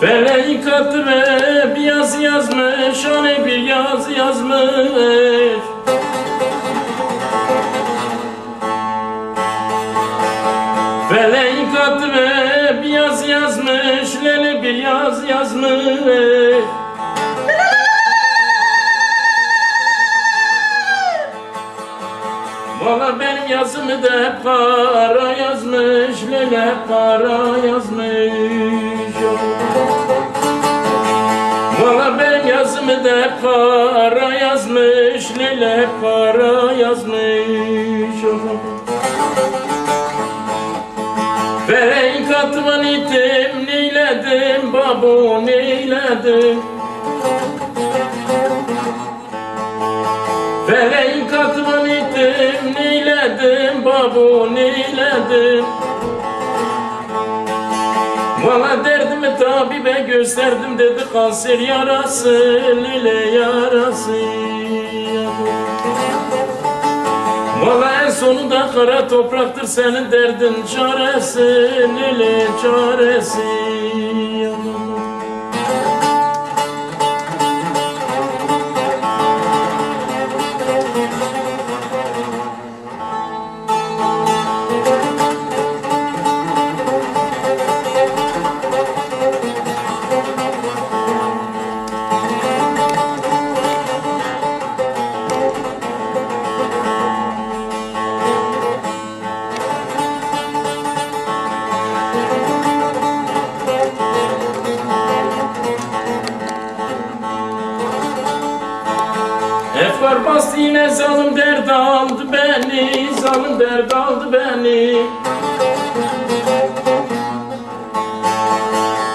Feleğin kaptıre bir yazı yazmış, şöyle bir yazı yazmış. Feleğin kaptıre bir yazı yazmış, şöyle bir yazı yazmış. Yazımı da hep para yazmış Lele hep para yazmış. Valla benim yazımı da hep para yazmış Lele hep para yazmış. Fereyin katıman itim neyledim babu neyledim neyledim babu neyledim Valla derdimi tabibe gösterdim dedi kanser yarası lile yarası. Valla en sonunda kara topraktır senin derdin çaresi lile çaresi Efkar bastı yine zalim dert aldı beni Zalim dert aldı beni.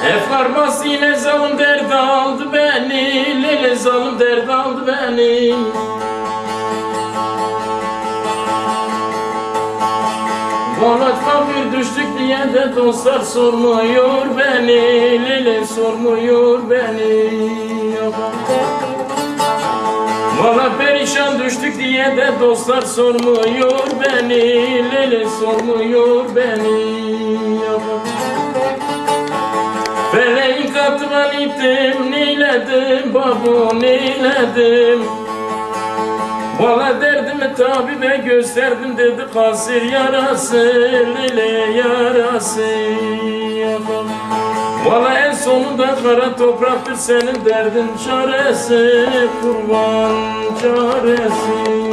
Efkar bastı yine zalim dert aldı beni Lele zalim dert aldı beni. Vallahi fakir düştük diye de dostlar sormuyor beni Lele sormuyor beni. Valla düştük diye de dostlar sormuyor beni. Lele sormuyor beni. Feleğin katıman ittim neyledim? Babu neyledim? Valla derdimi tabibe gösterdim dedi kasir yarası Lele yarası Valla en sonunda kara topraktır senin derdin çaresi Kurban çaresi